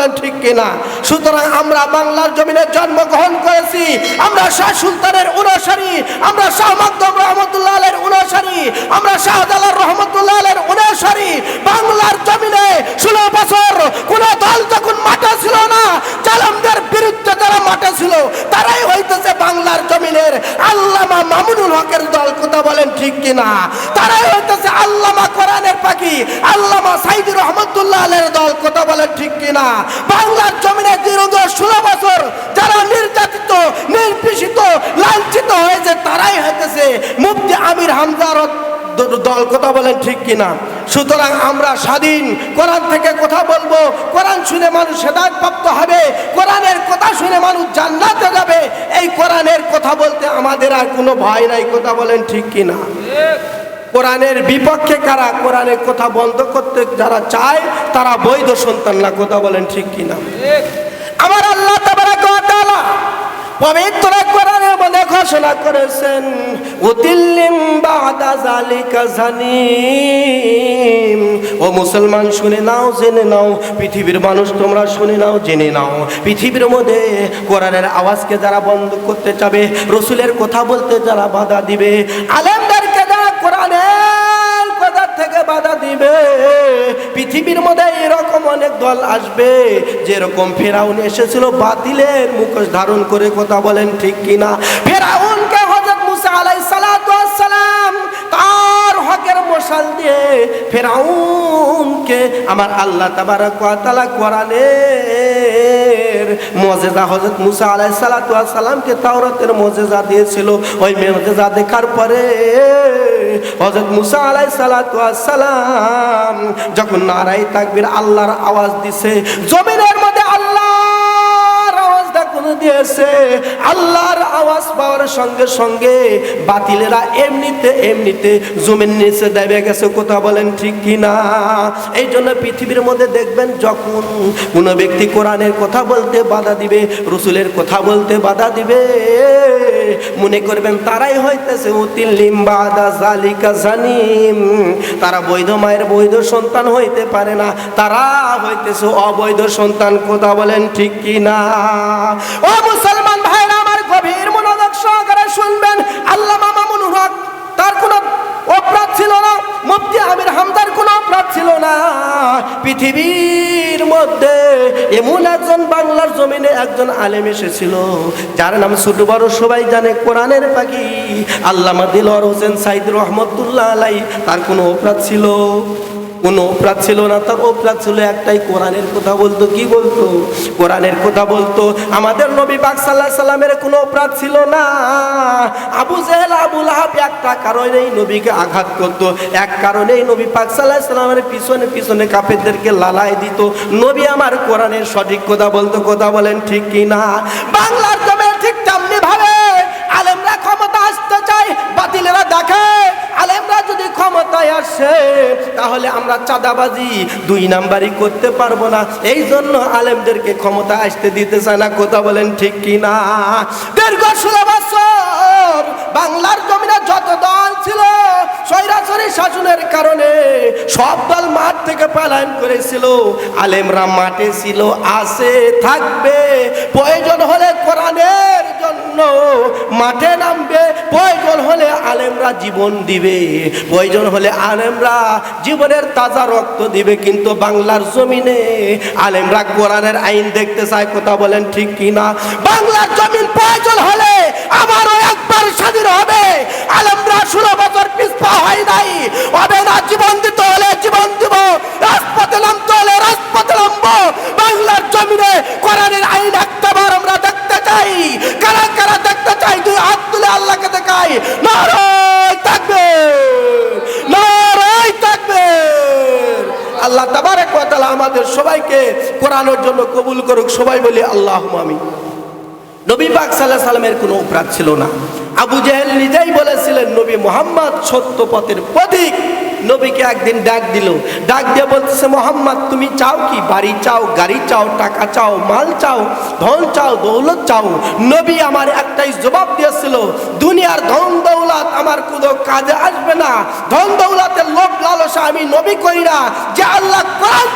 বলেন ঠিক কিনা। সুতরাং আমরা বাংলার জমিনে জন্মগ্রহণ করেছি। আমরা শাহ সুলতানের অনুসারী। আমরা শাহ মাকদম রহমতুল্লাহ আলের আমরা শাহজালাল রহমতুল্লাহ আলের বাংলার জমিনে ষোলো বছর কোন দল যখন মাঠে ছিল না, জালামদের বিরুদ্ধে যারা মাঠে ছিল, তারাই হইতেছে বাংলার জমিনের আল্লামা মামুনুল হকের দল। কথা বলেন ঠিক কিনা? তারাই হইতেছে আল্লামা কোরআনের পাখি, আল্লামা সাইদুর রহমতুল্লাহ আলের দল। কথা বলেন ঠিক কিনা? বাংলার জমিনে দীর্ঘ ষোলো বছর যারা নির্যাতিত নির্পিষিত লাঞ্ছিত হয়েছে, তারাই হইতেছে মুফতি আমির হামজার দল। কথা বলেন ঠিক কিনা? সুতরাং আমরা স্বাধীন। কোরআন থেকে কথা বলব। কোরআন শুনে মানুষ হেদায়ত প্রাপ্ত হবে। কোরআনের কথা শুনে মানুষ জান্নাতে যাবে। এই কোরআনের কথা বলতে আমাদের আর কোনো ভয় নাই। কথা বলেন ঠিক কিনা? কোরআনের বিপক্ষে কারা কোরআনের কথা বন্ধ করতে যারা চায়, তারা বৈধ সন্তান না। কথা বলেন ঠিক কিনা? আমার আল্লাহ পবিত্র কোরআনের মধ্যে ঘোষণা করেছেন, উতিল্লিম বাদা জালিকা জানিম। ও মুসলমান, শুনে নাও, জেনে নাও, পৃথিবীর মানুষ তোমরা শুনে নাও, জেনে নাও। পৃথিবীর মধ্যে কোরআনের আওয়াজকে যারা বন্ধ করতে চাবে, রসুলের কথা বলতে যারা বাধা দিবে আলেমদেরকে থেকে পৃথিবীর মধ্যে এরকম অনেক দল আসবে, যেরকম ফেরাউন এসেছিল বাতিলের মুখোশ ধারণ করে কথা বলেন ঠিক কিনা? ফেরাউনকে হযরত মুসা ওয়াস সালাম তার হকের মশাল দিয়ে ফেরাউনকে আমার আল্লাহ তাবারাক ওয়া তাআলা কোরআনের মজেজা হযরত মুসা আলাইহিস সালাতু ওয়াস সালামকে তাওরাতের মজেজা দিয়েছিল। ওই মজেজা দেখার পরে হযরত মুসা আলাই সালাম যখন নারাই তাকবির আল্লাহর আওয়াজ দিছে জমিনের দিয়েছে আল্লাহর আওয়াজ পাওয়ার সঙ্গে সঙ্গে বাতিলেরা এমনিতে এমনিতে জমির নিচে দেবে গেছে, কথা বলেন ঠিক কি না এই জন্য পৃথিবীর মধ্যে দেখবেন যখন কোনো ব্যক্তি কোরআনের কথা বলতে বাধা দিবে, রসুলের কথা বলতে বাধা দিবে, মনে করবেন তারাই হইতেছে তারা বৈধ মায়ের বৈধ সন্তান হইতে পারে না, তারা হইতেছে অবৈধ সন্তান, কথা বলেন ঠিক কি না ও মুসলমান ভাইরা আমার গভীর মনোযোগ সহকারে শুনবেন। আল্লাহ মামুন হক, তার কোনো অপরাধ ছিল না। মুফতি আমির হামদার কোনো অপরাধ ছিল না। পৃথিবীর মধ্যে এমন একজন বাংলার জমিনে একজন আলেম এসেছিল, যার নাম ছোট বড় সবাই জানে, কোরআনের পাখি। আল্লামা দিলওয়ার হোসেন সাইদ রহমতুল্লাহ আলাই তার কোনো অপরাধ ছিল। কোনো অপরাধ ছিল না, তার অপরাধ ছিল একটাই, কোরআনের কথা বলতো, কি বলতো? কোরআনের কথা বলতো, আমাদের নবী পাক সাল্লাহ সাল্লামের কোনো অপরাধ ছিল না। আবু জেহেল আবুল আহাব একটা কারণেই নবীকে আঘাত করতো, এক কারণেই নবী পাক সাল্লাহ সাল্লামের পিছনে পিছনে কাপেরদেরকে লালাই দিত। নবী আমার কোরআনের সঠিক কথা বলতো, কথা বলেন ঠিক কি না? বাংলার জমে ঠিক তেমনি ভাবে, আলেমরা ক্ষমতা আসতে চায়, বাতিলেরা দেখে, আলেমরা যদি ক্ষমতায় আসে তাহলে আমরা চাঁদাবাজি দুই নাম্বারই করতে পারব না। এই জন্য আলেমদেরকে ক্ষমতা আসতে দিতে চায় না। কথা বলেন ঠিক কিনা? দীর্ঘ ষোলো বছর বাংলার জমিনে যত দল ছিল সৈরাসরি শাসনের কারণে সব দল মাঠ থেকে পালায়ন করেছিল। আলেমরা মাঠে ছিল আসে থাকবে। প্রয়োজন হলে কোরআনের জন্য মাঠে নামবে। প্রয়োজন হলে আলেমরা জীবন দিবে। প্রয়োজন হলে আলেমরা জীবনের তাজা রক্ত দিবে। কিন্তু বাংলার জমিনে আলেমরা কোরআনের আইন দেখতে চায়, কথা বলেন ঠিক কিনা? বাংলার জমিন প্রয়োজন হলে আবারও একবার স্বাধীন হবে আলেমরা ষোলো বছর পিছপা হয় নাই হবে না জীবন দিতে হলে জীবন দিব রাজপথে নামতে হলে রাজপথে নামবো বাংলার জমিনে কোরআনের আইন একটাবার আমরা দেখতে চাই কারা কারা দেখতে চাই দুই হাত তুলে আল্লাহকে দেখাই নারায় থাকবে নারায় থাকবে আল্লাহ তাবারক ওয়া তাআলা আমাদের সবাইকে কোরআনের জন্য কবুল করুক, সবাই বলি আল্লাহ আমিন। নবী পাক সাল্লাহ সাল্লামের কোনো অপরাধ ছিল না। আবু জাহেল নিজেই বলেছিলেন, নবী মোহাম্মদ সত্য পথের প্রতীক। নবীকে একদিন ডাক দিল। ডাক দিয়ে বলতেছে, মোহাম্মদ, তুমি চাও কি? বাড়ি চাও, গাড়ি চাও, টাকা চাও, মাল চাও, ধন চাও, দৌলত চাও? নবী আমার একটাই জবাব দিয়েছিল, দুনিয়ার ধন দৌলত আমার কোনো কাজে আসবে না। ধন দৌলতের লোভ লালসা আমি নবী করি না। যে আল্লাহ কোরআন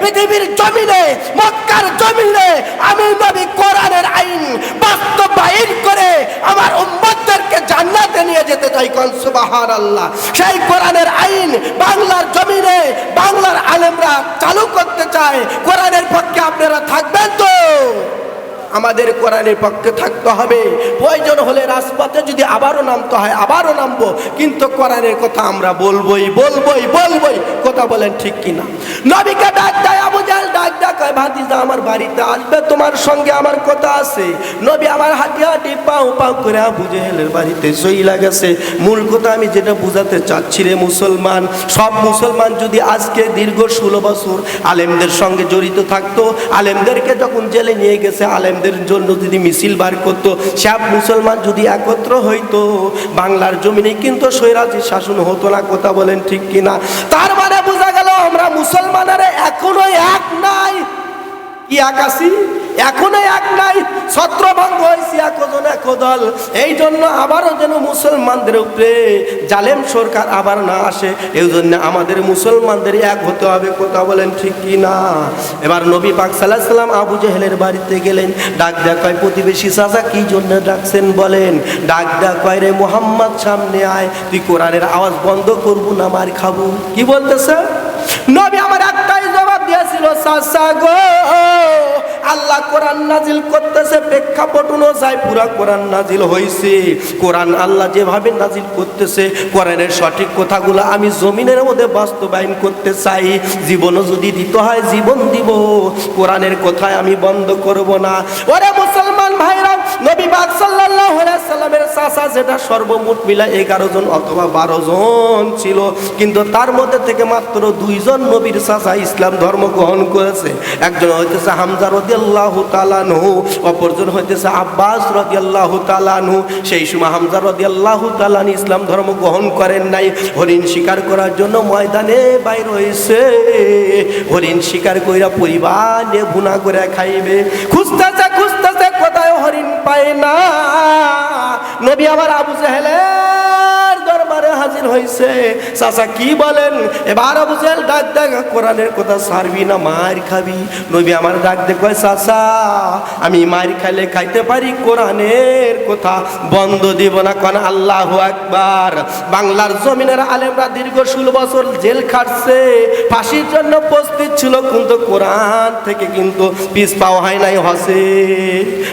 পৃথিবীর জমিনে, মক্কার জমিনে আমি নবী কোরআনের আইন বাস্তবায়ন করে আমার উম্মতদেরকে জান্নাতে নিয়ে যেতে চাই কনসুবাহার আল্লাহ সেই কোরআনের আইন বাংলার জমিনে বাংলার আলেমরা চালু করতে চায়। কোরআনের পক্ষে আপনারা থাকবেন তো? আমাদের কোরআনের পক্ষে থাকতে হবে। প্রয়োজন হলে রাজপথে যদি আবারও নামতে হয়, আবারও নামবো। কিন্তু কোরআনের কথা আমরা বলবোই বলবোই, বলবই। কথা বলেন ঠিক কিনা? নবিকা ডাক ভাতিজা, আমার বাড়িতে আসবে? তোমার সঙ্গে আমার কথা আছে। নবী আমার পাও পাও করে বাড়িতে মূল কথা আমি যেটা বুঝাতে চাচ্ছি রে মুসলমান, সব মুসলমান যদি আজকে দীর্ঘ ষোলো বছর আলেমদের সঙ্গে জড়িত থাকতো, আলেমদেরকে যখন জেলে নিয়ে গেছে, আলেমদের জন্য যদি মিছিল বার করতো, সব মুসলমান যদি একত্র হইতো, বাংলার জমিনে কিন্তু সৈরাজি শাসন হতো না, কথা বলেন ঠিক কিনা? তার মানে বোঝা গেল আমরা নাই কি আকাশি এখনও এক নাই, ছত্রভঙ্গ হয়েছে একজন এক দল। এই জন্য আবারও যেন মুসলমানদের উপরে জালেম সরকার আবার না আসে এই জন্য আমাদের মুসলমানদের এক হতে হবে, কথা বলেন ঠিক কি না? এবার নবী পাক সাল্লাহ সাল্লাম আবু জেহেলের বাড়িতে গেলেন, ডাক দেখায় প্রতিবেশী চাচা, কি জন্য ডাকছেন বলেন? ডাক দেখায় রে মোহাম্মদ, সামনে আয়, তুই কোরআনের আওয়াজ বন্ধ করব না, মার খাব। কি বলতেছে? নবী দিয়েছিল গো, আল্লাহ কোরআন নাজিল করতেছে, প্রেক্ষাপট অনুযায়ী পুরা কোরআন নাজিল হয়েছে কোরআন আল্লাহ যেভাবে নাজিল করতেছে, কোরআনের সঠিক কথাগুলো আমি জমিনের মধ্যে বাস্তবায়ন করতে চাই। জীবনও যদি দিতে হয়, জীবন দিব। কোরআনের কথায় আমি বন্ধ করব না। ওরে মুসলমান ভাইরা নবী সাল্লাল্লাহু আলাইহি সাল্লামের চাচা যেটা সর্বমোট মিলা এগারো জন অথবা বারো জন ছিল। কিন্তু তার মধ্যে থেকে মাত্র দুইজন নবীর চাচা ইসলাম ধর্ম গ্রহণ করেছে। একজন হইতেছে হামজা রদিয়াল্লাহু তাআলাহু অপরজন হইতেছে আব্বাস রদিয়াল্লাহু তাআলাহু সেই সময় হামজা রদিয়াল্লাহু তাআলাহু ইসলাম ধর্ম গ্রহণ করেন নাই। হরিণ শিকার করার জন্য ময়দানে বাইর হয়েছে হরিণ শিকার কইরা পরিবার নিয়ে ভুনা করে খাইবে। খুঁজতেছে খুঁজতেছে কোথায় হরিণ পায় না। নবী আবার আবু জাহেলের দরবারে হাজির হয়েছে চাচা কি বলেন? এবার আবু জাহেল ডাক দেখ কোরআনের কথা সারবি না, মার খাবি। নবী আমার ডাক দেখ চাচা, আমি মার খাইলে খাইতে পারি? কোরআনের কথা বন্ধ দিব না, কোন আল্লাহ আকবার। বাংলার জমিনের আলেমরা দীর্ঘ ষোলো বছর জেল খাটছে। ফাঁসির জন্য প্রস্তুত ছিল, কিন্তু কোরআন থেকে কিন্তু পিস পাওয়া হয় নাই, হসে।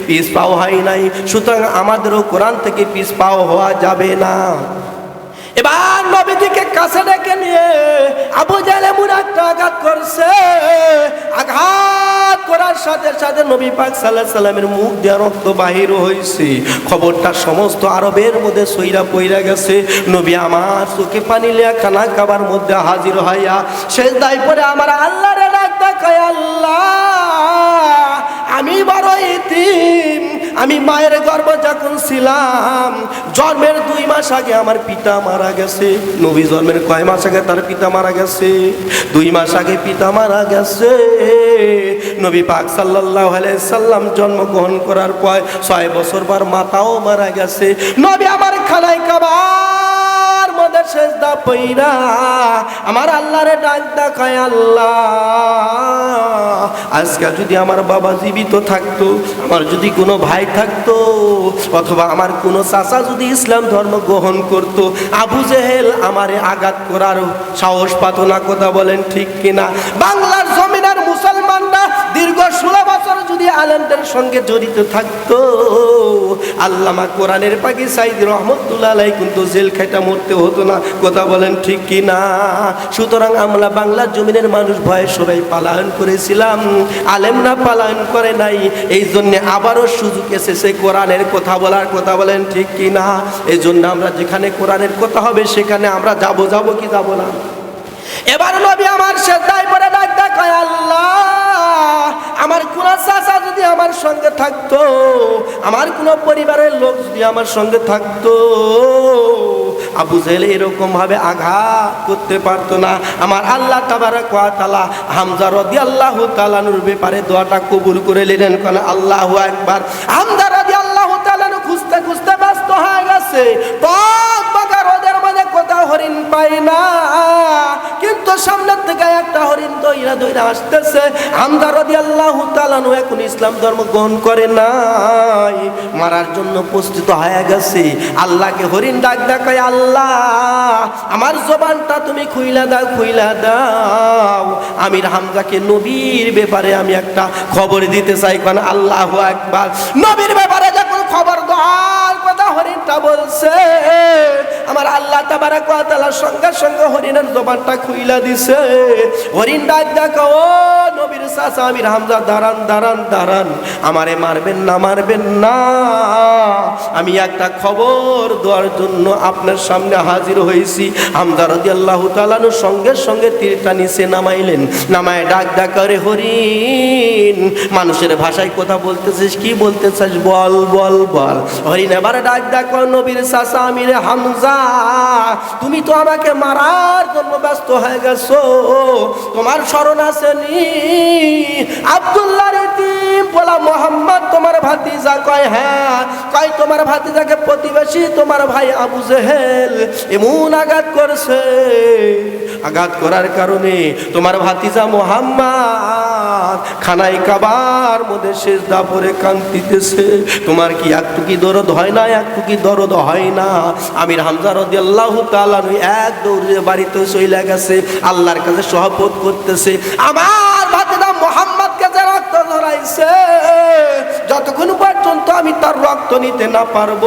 পিস পাওয়া হয় নাই। সুতরাং আমাদেরও কোরআন থেকে পিস পাওয়া হওয়া যাবে না। এবার নবীজিকে কাছে ডেকে নিয়ে আবু এমন একটা আঘাত করছে। আঘাত করার সাথে সাথে নবী পাক সাল্লাহ সাল্লামের মুখ দিয়ে রক্ত বাহির হয়েছে খবরটা সমস্ত আরবের মধ্যে সইরা পইরা গেছে। নবী আমার চোখে পানি লিয়া খানা খাবার মধ্যে হাজির হইয়া শেষ দায় পরে আমার আল্লাহরে ডাক আমি মায়ের গর্ভ যখন ছিলাম, জন্মের দুই মাস আগে আমার পিতা মারা গেছে। নবী জন্মের কয় মাস আগে তার পিতা মারা গেছে? দুই মাস আগে পিতা মারা গেছে। নবী পাক আলাইহি সাল্লাম জন্মগ্রহণ করার পর ছয় বছর পর মাতাও মারা গেছে। নবী আমার খানায় কাবার সেজদা পইরা আমার আল্লাহরে ডাক দেখায় আল্লাহ। আজকে যদি আমার বাবা জীবিত থাকতো, আমার যদি কোনো ভাই থাকতো, অথবা আমার কোনো চাচা যদি ইসলাম ধর্ম গ্রহণ করত, আবু জেহেল আমারে আঘাত করার সাহস পাত না, কথা বলেন ঠিক কিনা? বাংলার জমিনের মুসলমানরা দীর্ঘ ষোলো যদি আলেমদের সঙ্গে জড়িত থাকতো। আল্লামা কোরআনের পাখি সাইদ রহমতুল্লাহ কিন্তু জেল খাইটা মরতে হতো না। কথা বলেন ঠিক কি না? সুতরাং আমরা বাংলার জমিনের মানুষ ভয়ে সবাই পালায়ন করেছিলাম। আলেমরা পালায়ন করে নাই। এই জন্য আবারও সুযোগ এসেছে কোরআনের কথা বলার। কথা বলেন ঠিক কি না? এই জন্য আমরা যেখানে কোরআনের কথা হবে সেখানে আমরা যাব যাব কি যাব না? এবার নবী আমার শ্রদ্ধায় পরে ডাক দেখায় আল্লাহ, আমার কোন চাচা যদি আমার সঙ্গে থাকতো, আমার কোন পরিবারের লোক যদি আমার সঙ্গে থাকতো, আবু জেল এরকম ভাবে আঘাত করতে পারতো না। আমার আল্লাহ তাবারা তালা হামজা রদি আল্লাহ তালানুর ব্যাপারে দোয়াটা কবুল করে নিলেন কেন আল্লাহ একবার হামজা রদি আল্লাহ তালানু খুঁজতে খুঁজতে ব্যস্ত হয়ে গেছে। বাগার ওদের মাঝে কোথাও হরিণ পাই না। কিন্তু সামনের থেকে একটা হরিণ তো দইরা দইরা আসতেছে। হামজা রাদিয়াল্লাহু তাআলা এখন ইসলাম ধর্ম গ্রহণ করে নাই। মারার জন্য প্রস্তুত হয়ে গেছে। আল্লাহকে হরিণ ডাক ডাকায় আল্লাহ, আমার জবানটা তুমি খুইলা দাও খুইলা দাও। আমির হামজাকে নবীর ব্যাপারে আমি একটা খবর দিতে চাই, কারণ আল্লাহ একবার নবীর ব্যাপারে যখন খবর দেওয়ার কথা হরিণটা বলছে আমার আল্লাহ তাবারাক ওয়া তাআলার সঙ্গে সঙ্গে হরিণের জবানটা খুইলা দিছে। হরিণ ডাক ডাকা, ও নবীর চাচা আমির হামজা, দাঁড়ান দাঁড়ান দাঁড়ান। আমারে মারবেন না মারবেন না। আমি একটা খবর দেওয়ার জন্য আপনার সামনে হাজির হয়েছি। হামজা রাদিয়াল্লাহু তাআলার সঙ্গে সঙ্গে তীরটা নিচে নামাইলেন। নামায় ডাক ডাক করে হরিণ, মানুষের ভাষায় কথা বলতেছিস, কি বলতে চাস বল বল বল। হরিণ এবার ডাক ডাক নবীর চাচা আমির হামজা তুমি তো আমাকে মারার জন্য ব্যস্ত হয়ে গেছো। তোমার স্মরণ আছে নি আব্দুল্লাহ বলা মোহাম্মদ, তোমার ভাতিজা কয় হ্যাঁ কয়, তোমার ভাতিজাকে প্রতিবেশী তোমার ভাই আবু জেহেল এমন আঘাত করছে। আঘাত করার কারণে তোমার ভাতিজা মোহাম্মদ খানাই কাবার মধ্যে শেষ দাপরে কান্তিতেছে তোমার কি একটুকি দরদ হয় না একটুকি দরদ হয় না? আমির হামজা রদি আল্লাহ তালার এক দৌড়ে বাড়িতে চলে গেছে, আল্লাহর কাছে সহপত করতেছে, আমার ভাতেরা মোহাম্মদকে যারা ধরাইছে যতক্ষণ পর্যন্ত আমি তার রক্ত নিতে না পারব,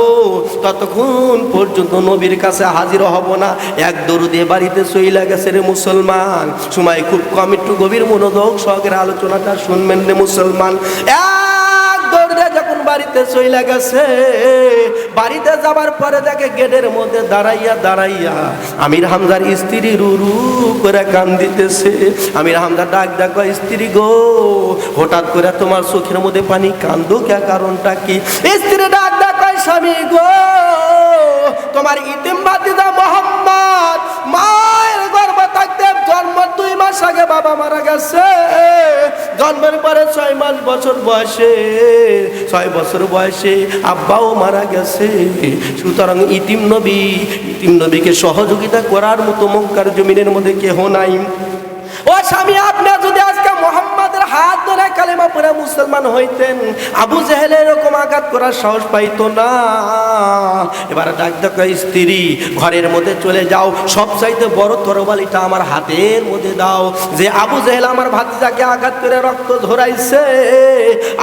ততক্ষণ পর্যন্ত নবীর কাছে হাজির হব না। এক দরুদে বাড়িতে চইলা গেছে রে মুসলমান। সময় খুব কম, একটু গভীর মনোযোগ সহকারে আলোচনাটা শুনবেন রে মুসলমান। এক দৌড়ে বাড়িতে চইলা গেছে। বাড়িতে যাবার পরে দেখে গেটের মধ্যে দাঁড়াইয়া দাঁড়াইয়া আমির হামজার স্ত্রী রুরু করে কান দিতেছে আমির হামজা ডাক ডাক স্ত্রী গো, হঠাৎ করে তোমার চোখের মধ্যে পানি কান্দো কে? কারণটা কি? স্ত্রী ডাক ডাক স্বামী গো, তোমার ইতিম বাতিদা মোহাম্মদ মাস আগে বাবা মারা গেছে। জন্মের পরে ছয় মাস বছর বয়সে, ছয় বছর বয়সে আব্বাও মারা গেছে। সুতরাং ইতিম নবী, ইতিম নবীকে সহযোগিতা করার মতো মক্কার জমিনের মধ্যে কেহ নাই। ও স্বামী আপনার যদি আজকে মোহাম্মদের হাত ধরে কালেমা পরে মুসলমান হইতেন। আবু জেহেল এরকম আঘাত করার সাহস পাইতো না। এবার ডাক ডাকা স্ত্রী, ঘরের মধ্যে চলে যাও। সব চাইতে বড় তরবালিটা আমার হাতের মধ্যে দাও। যে আবু জেহেল আমার ভাতিজাকে আঘাত করে রক্ত ধরাইছে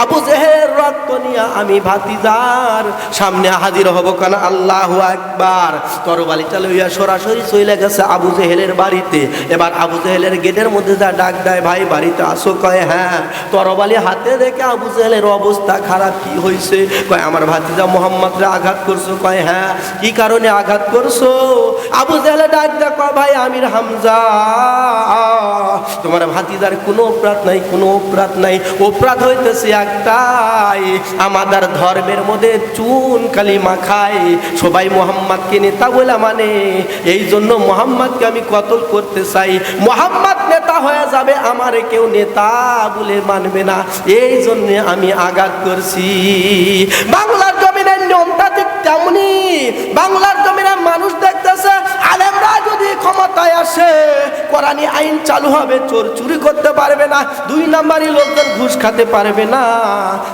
আবু জেহেল রক্ত নিয়ে আমি ভাতিজার সামনে হাজির হব কেন? আল্লাহ একবার তরবালিটা লইয়া সরাসরি চলে গেছে আবু জেহেলের বাড়িতে। এবার আবু জেহেলের গেটের মধ্যে যা ডাক দেয়, ভাই, বাড়িতে আসো কয়। হ্যাঁ তরবালি হাতে দেখে আবু জেহেলের অবস্থা খারাপ, কি হয়েছে কয়, আমার ভাতিজা মোহাম্মদরে আঘাত করছ। কয় হ্যাঁ কি কারণে আঘাত করছ? আবু জেহেলে ডাক কয়, ভাই, আমির হামজা, তোমার ভাতিজার কোনো অপরাধ নাই, কোনো অপরাধ নাই। অপরাধ হইতেছে একটাই, আমাদের ধর্মের মধ্যে চুন, কালি মাখায়। সবাই মোহাম্মদকে নেতা বলে মানে এই জন্য মোহাম্মদকে আমি কতল করতে চাই। মোহাম্মদ হয়ে যাবে আমার কেউ নেতা বলে মানবে না। এই জন্য আমি আঘাত করছি। বাংলার জমিনের নিয়মটা ঠিক তেমনি বাংলার জমিনের মানুষ দেখতেছে, আলেমরা যদি ক্ষমতায় আসে, কোরআনি আইন চালু হবে, চোর চুরি করতে পারবে না, দুই নাম্বারই লোকজন ঘুষ খেতে পারবে না,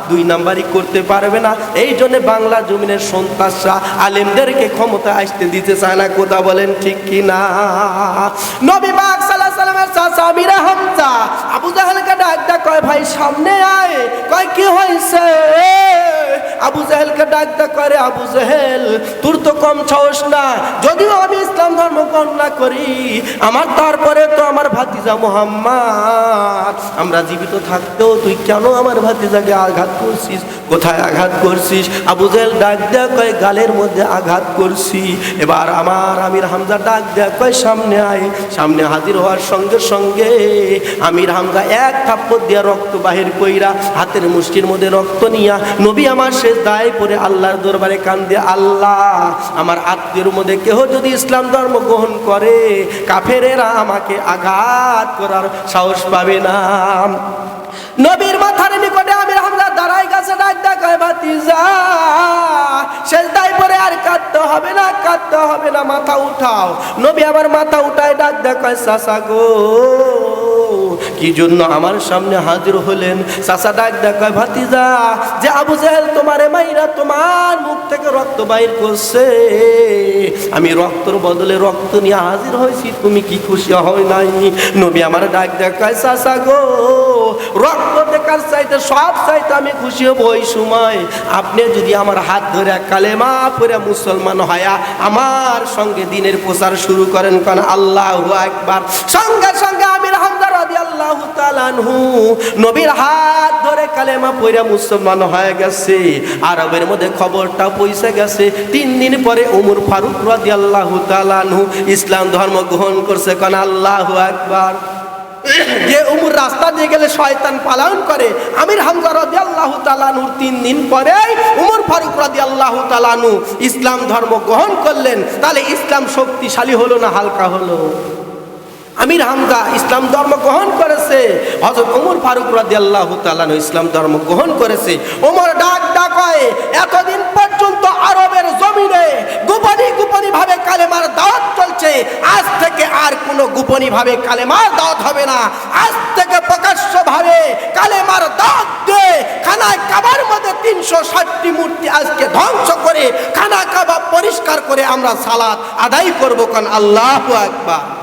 দুই নাম্বারই করতে পারবে না। এই জন্য বাংলা জমিনের সন্ত্রাসরা আলেমদেরকে ক্ষমতা আসতে দিতে চায় না, কথা বলেন ঠিক কি না নবী পাক সাল্লাল্লাহু চাচা হামজা। আবু ডাক কয়, ভাই, সামনে আয়। কয়, কি আবু জাহেলকে করে আবু জাহেল, তোর তো কম না। যদিও আমি ইসলাম ধর্ম করি, আমার তারপরে তো আমার ভাতিজা মোহাম্মদ। আমরা জীবিত থাকতেও তুই কেন আমার ভাতিজাকে আঘাত করছিস? কোথায় আঘাত করছিস? আবু জাহেল ডাক দেয়া কয়, গালের মধ্যে আঘাত করছি। এবার আমার আমির হামজা ডাক দেয়া কয়, সামনে আয়। সামনে হাজির হওয়ার সঙ্গে সঙ্গে আমির হামজা এক থাপ্পর দিয়া রক্ত বাহির কইরা হাতের মুষ্টির মধ্যে রক্ত নিয়া, নবী আমার সে দায় পরে আল্লাহর দরবারে কান দিয়ে আল্লাহ, আমার আত্মীয়র মধ্যে কেহ যদি ইসলাম ধর্ম গ্রহণ করে, কাফেরেরা আমাকে আঘাত করার সাহস পাবে না। নবীর মাথার দাঁড়াই গাছে ডাক ডাকায় ভাতিজা শেষ পরে আর কাঁদতে হবে না, কাঁদতে হবে না, মাথা উঠাও। নবী আবার মাথা উঠায় ডাক দেখায় চাষা গো, কি জন্য আমার সামনে হাজির হলেন? চাচা ডাক দেখায় ভাতিজা, যে আবু জাহেল তোমারে মাইরা তোমার মুখ থেকে রক্ত বাইর করছে। আমি রক্তর বদলে রক্ত নিয়ে হাজির হয়েছি, তুমি কি খুশি হয় নাই? নবী আমার ডাক দেখায় চাচা গো রক্ত দেখার চাইতে, সব চাইতে আমি খুশি হব ওই সময়। আপনি যদি আমার হাত ধরে কালেমা পরে মুসলমান হয়া আমার সঙ্গে দিনের প্রচার শুরু করেন কারণ আল্লাহ একবার সঙ্গে সঙ্গে তালানহু নবীর হাত ধরে কালেমা মুসলমান হয়ে গেছে, আরবের মধ্যে খবরটা গেছে। তিন দিন পরে উমর ফারুক ইসলাম ধর্ম গ্রহণ করছে কারণ আল্লাহ একবার যে উমর রাস্তা দিয়ে গেলে শয়তান পালন করে, আমির হামজা রাদি আল্লাহ তালানুর তিন দিন পরে উমর ফারুক রাদি আল্লাহ তালানু ইসলাম ধর্ম গ্রহণ করলেন। তাহলে ইসলাম শক্তিশালী হলো না হালকা হলো? আমির হামজা ইসলাম ধর্ম গ্রহণ করেছে হজরত ওমর ফারুক রাদি আল্লাহ তালানু ইসলাম ধর্ম গ্রহণ করেছে। ওমর ডাক ডাক হয়, এতদিন পর্যন্ত আরবের জমিনে গোপনী গোপনী ভাবে কালেমার দাওয়াত চলছে। আজ থেকে আর কোনো গোপনী ভাবে কালেমার দাওয়াত হবে না। আজ থেকে প্রকাশ্য ভাবে কালেমার দাওয়াত দিয়ে খানায় কাবার মধ্যে তিনশো ষাটটি মূর্তি আজকে ধ্বংস করে খানা কাবা পরিষ্কার করে আমরা সালাত আদায় করব কারণ আল্লাহ আকবার।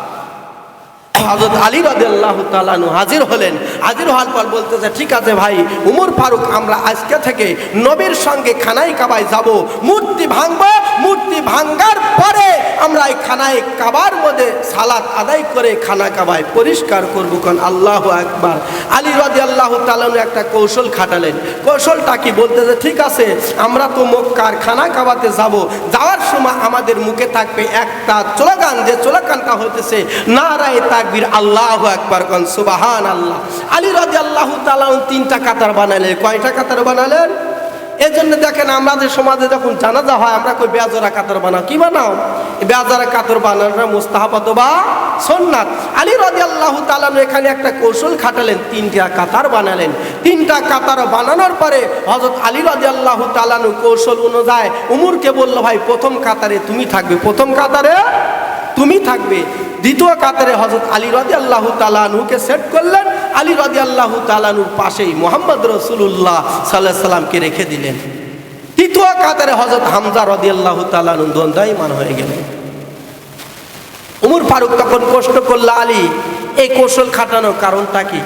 হজরত আলী রাদিয়াল্লাহু তাআলাহু হাজির হলেন। হাজির হওয়ার পর বলতেছে, ঠিক আছে ভাই, উমর ফারুক, আমরা আজকে থেকে নবীর সঙ্গে খানাই কাবায় যাব। মূর্তি ভাঙবো, মূর্তি ভাঙ্গার পরে আমরা এই খানায় কাবার মধ্যে সালাত আদায় করে খানা কাবায় পরিষ্কার করব। কারণ আল্লাহ একবার আলী রাদিয়াল্লাহু তাআলাহু একটা কৌশল খাটালেন। কৌশলটা কি? বলতেছে, ঠিক আছে, আমরা তো মক্কার খানা কাবাতে যাব। যাওয়ার সময় আমাদের মুখে থাকবে একটা চোলাগান যে চোলাগানটা হতেছে নারায় তাকবীর আল্লাহ একবার কন সুবাহান আল্লাহ আলী রাজি আল্লাহ তালাউন তিনটা কাতার বানালেন। কয়টা কাতার বানালেন? এই জন্য দেখেন আমাদের সমাজে যখন জানাজা হয়, আমরা কই বেজরা কাতর বানাও। কি বানাও? বেজরা কাতর বানানোটা মুস্তাহাবাদ বা সন্ন্যাত আলী রাজি আল্লাহ তালানু এখানে একটা কৌশল খাটালেন, তিনটা কাতার বানালেন। তিনটা কাতার বানানোর পরে হজরত আলী রাজি আল্লাহ তালানু কৌশল অনুযায়ী উমরকে বলল, ভাই, প্রথম কাতারে তুমি থাকবে, প্রথম কাতারে তুমি থাকবে। দ্বিতীয় কাতারে হজরত আলী রাজি আল্লাহ তালানুকে সেট করলেন। আলী রাজি আল্লাহ তালানুর পাশেই মোহাম্মদ রসুল্লাহ সাল্লাহ সাল্লামকে রেখে দিলেন। তৃতীয় কাতারে হজরত হামজা রদি আল্লাহ তালানু দ্বন্দ্বায়মান হয়ে গেলেন। উমর ফারুক তখন কষ্ট করল, আলী, এই কৌশল খাটানোর কারণটা কি?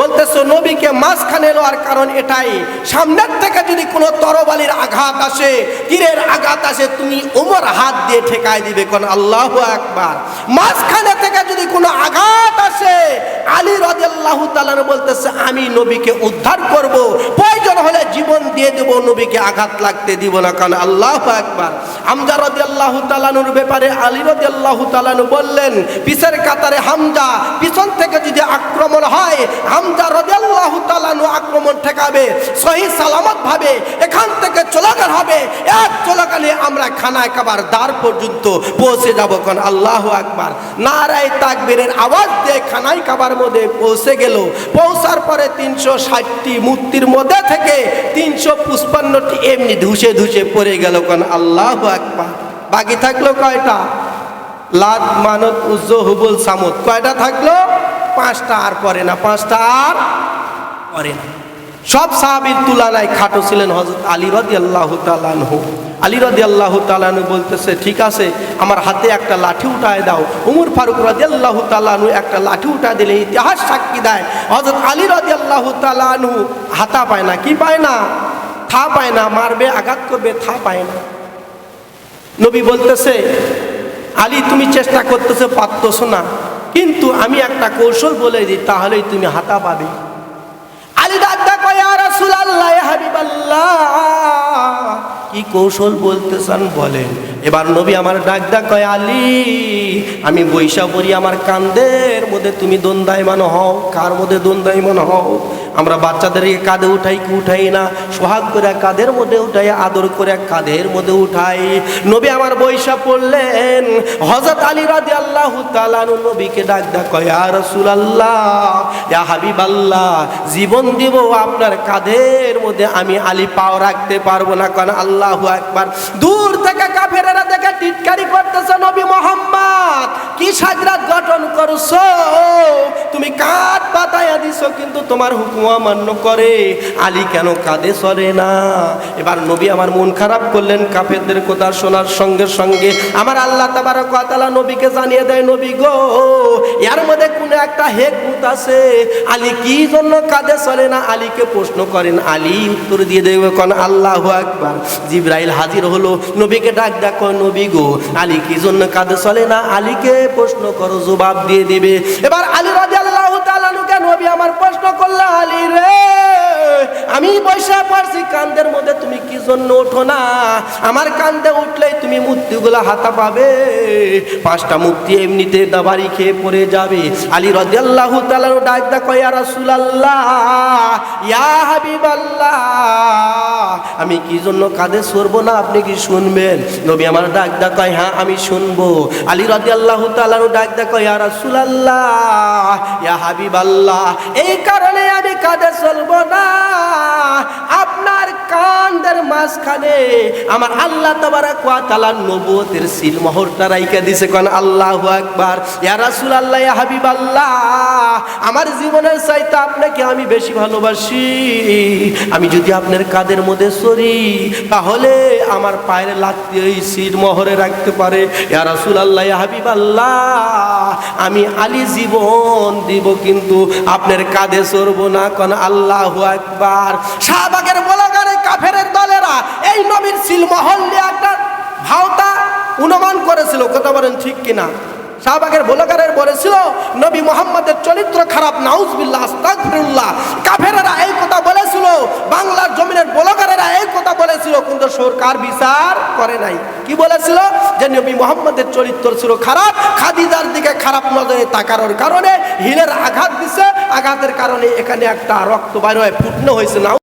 বলতেছো, নবীকে মাঝখানে নেওয়ার কারণ এটাই। সামনের থেকে যদি কোনো তরবালির আঘাত আসে, তীরের আঘাত আসে, তুমি ওমর হাত দিয়ে ঠেকায় দিবে, কোন আল্লাহ একবার মাঝখানে থেকে যদি কোনো আঘাত আসে, আলী রাদিয়াল্লাহ তাআলা বলতেছে, আমি নবীকে উদ্ধার করব প্রয়োজন হলে জীবন দিয়ে দেব, নবীকে আঘাত লাগতে দিব না। কারণ আল্লাহ একবার হামজা রাদিয়াল্লাহু তালানুর ব্যাপারে আলী রাদিয়াল্লাহু তালানু বললেন পিছের কাতারে হামজা পিছন থেকে যদি আক্রমণ হয়, হামজা রাদিয়াল্লাহু তালানু আক্রমণ ঠেকাবে, সহি সালামত ভাবে, এখান থেকে চলাগান হবে, এক চলাগানে আমরা খানায় কাবার দ্বার পর্যন্ত পৌঁছে যাব। কোন আল্লাহ একবার নারায় তাকবীরের আওয়াজ দিয়ে খানায় কাবার মধ্যে পৌঁছে গেল। পৌঁছার পরে তিনশো ষাটটি মূর্তির মধ্যে থেকে তিনশো পুষ্পান্নটি এমনি ধুসে ধুসে পড়ে গেল কারণ আল্লাহ আকবার। বাকি থাকল কয়টা? লাদ, মানত, উজ্জ, হুবুল, সামুদ। কয়টা থাকল? পাঁচটা আর পরে না, পাঁচটা আর পরে না। সব সাহাবির তুলনায় খাটো ছিলেন হজরত আলী রদি আল্লাহ তালানহু আলী রদি আল্লাহ তালানু বলতেছে, ঠিক আছে, আমার হাতে একটা লাঠি উঠায় দাও। উমর ফারুক রদি আল্লাহ তালানু একটা লাঠি উঠায় দিলে ইতিহাস সাক্ষী দেয়। হজরত আলী রদি আল্লাহ তালানহু হাতা পায় না, কি পায় না? থা পায় না, মারবে, আঘাত করবে, থা পায় না। নবী বলতেছে, আলী, তুমি চেষ্টা করতেছো, পারতেছো না। কিন্তু আমি একটা কৌশল বলে দিই, তাহলেই তুমি হাতা পাবে। আলী দাদা কয় রাসুল আল্লাহ হাবিবাল্লাহ। কি বলতে চান বলেন। এবার নবী আমার ডাক ডাক কয়, আলী, আমি বৈশা পড়ি, আমার কান্দের মধ্যে তুমি দন্দায়মান হও। কার মধ্যে দন্দায়মান হও? আমরা বাচ্চাদেরকে কাঁধে উঠাই, কি উঠাই না? সোহাগ করে কাঁধের মধ্যে উঠাই, আদর করে কাঁধের মধ্যে উঠাই। নবী আমার বৈশা পড়লেন হজরত আলী রাজি আল্লাহ তালানু নবীকে ডাক ডাক কয় রসুল আল্লাহ ইয়া হাবিব আল্লাহ জীবন দিব আপনার কাঁধের মধ্যে, আমি আলী পাও রাখতে পারব না। কারণ আল্লাহ একবার দূর থেকে কাফের কাফেরেরা দেখে টিটকারি করতেছে নবী মোহাম্মদ। কি সাজরাত গঠন করছ? তুমি কাঁধ পাতায়া দিছো, কিন্তু তোমার হুকুম অমান্য করে। আলী কেন কাঁদে? সরে না। এবার নবী আমার মন খারাপ করলেন, কাফেরদের কথা শোনার সঙ্গে সঙ্গে আমার আল্লাহ তাবারক ওয়া নবীকে জানিয়ে দেয়, নবী গো, এর মধ্যে কোনো একটা হেকমত আছে। আলী কি জন্য কাঁদে? চলে না। আলীকে প্রশ্ন করেন, আলী, উত্তর দিয়ে দেবে কোন? আল্লাহ আকবার। জিব্রাইল হাজির হলো, নবীকে ডাক ডাক দেখো নবী গো, আলী কি জন্য কাঁদে চলে না? আলীকে প্রশ্ন করো, জবাব দিয়ে দিবে। এবার আলী রাজি আমি বসে পারছি কান্দের মধ্যে তুমি কি জন্য ওঠো না? আমার কান্দে উঠলেই তুমি মূর্তিগুলো হাতা পাবে। পাঁচটা মূর্তি এমনিতে দাবারি খেয়ে পড়ে যাবে। আলী রাদিয়াল্লাহু তাআলার ডাক দা কয়া রাসূলুল্লাহ, ইয়া হাবিবাল্লাহ। আমি কি জন্য কাঁধে সরবো না? আপনি কি শুনবেন? নবী আমার ডাক দা কয় হ্যাঁ আমি শুনব। আলী রাদিয়াল্লাহু তাআলার ডাক দা কয় ইয়া রাসূলুল্লাহ, ইয়া হাবিবাল্লাহ। এই কারণে আমি কাঁধে চলবো না। আপনার কান্দের মাঝখানে আমার আল্লাহ তাবারাক ওয়া তাআলার নবুয়তের সিল মোহরটা রাইখা দিছে, কোন আল্লাহু আকবার। ইয়া রাসূলুল্লাহ, ইয়া হাবিবাল্লাহ, আমার জীবনের চাইতে আপনাকে আমি বেশি ভালোবাসি। আমি যদি আপনার কাদের মধ্যে সরি, তাহলে আমার পায়ের লাগতে ওই সিল মোহরে রাখতে পারে। ইয়া রাসূলুল্লাহ, ইয়া হাবিবাল্লাহ, আমি আলী জীবন দিব, কিন্তু আপনার কাঁধে সরবো না, কোন আল্লাহু আকবার শাহবাগের বলাগারে কাফেরের দলেরা এই নবীর সিলমহল নিয়ে একটা ভাওতা অনুমান করেছিল। কথা বলেন ঠিক কিনা? শাহবাগের বলাগারের বলেছিল নবী মোহাম্মদের চরিত্র খারাপ, নাউজবিল্লাহ, আস্তাগফিরুল্লাহ। কাফেরেরা এই কথা বলেছিল, বাংলার জমিনের বলাগারেরা এই কথা বলেছিল, কিন্তু সরকার বিচার করে নাই। কি বলেছিল? যে নবী মোহাম্মদের চরিত্র ছিল খারাপ, খাদিজার দিকে খারাপ নজরে তাকানোর কারণে হিলের আঘাত দিছে, আঘাতের কারণে এখানে একটা রক্ত বাইর হয়ে ফুটনো হয়েছে নাও